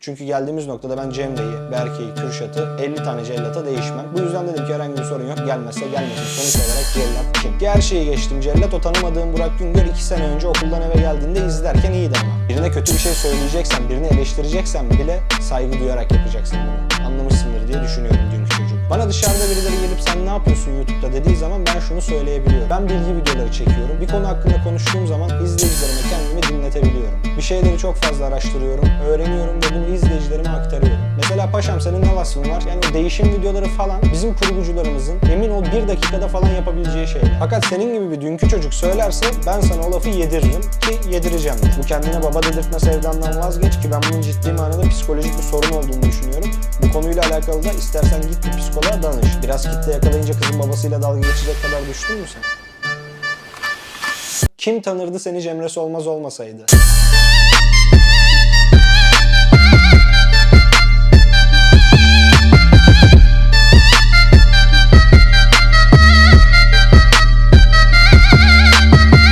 Çünkü geldiğimiz noktada ben Cemre'yi, Berke'yi, Kürşat'ı 50 tane cellata değişmem. Bu yüzden dedim ki herhangi bir sorun yok. Gelmezse gelmesin. Sonuç olarak cellat kim? Ki her şeyi geçtim. Cellat o tanımadığım Burak Güngör 2 sene önce okuldan eve geldiğinde izlerken iyiydi ama. Birine kötü bir şey söyleyeceksen, birini eleştireceksen bile saygı duyarak yapacaksın bunu. Anlamışsındır diye düşünüyorum dünkü çocuk. Bana dışarıda birileri gelip sen ne yapıyorsun YouTube'da dediği zaman ben şunu söyleyebiliyorum. Ben bilgi videoları çekiyorum. Bir konu hakkında konuştuğum zaman izleyicilerime. Bir şeyleri çok fazla araştırıyorum, öğreniyorum ve bunu izleyicilerime aktarıyorum. Mesela paşam senin ne var? Yani değişim videoları falan bizim kurgucularımızın emin ol bir dakikada falan yapabileceği şeyler. Fakat senin gibi bir dünkü çocuk söylerse ben sana o lafı yediririm ki yedireceğim. Bu kendine baba dedirtme sevdandan vazgeç ki ben bunun ciddi manada psikolojik bir sorun olduğunu düşünüyorum. Bu konuyla alakalı da istersen git bir psikoloğa danış. Biraz kitle yakalayınca kızın babasıyla dalga geçecek kadar düştün mü sen? Kim tanırdı seni Cemre Solmaz olmasaydı?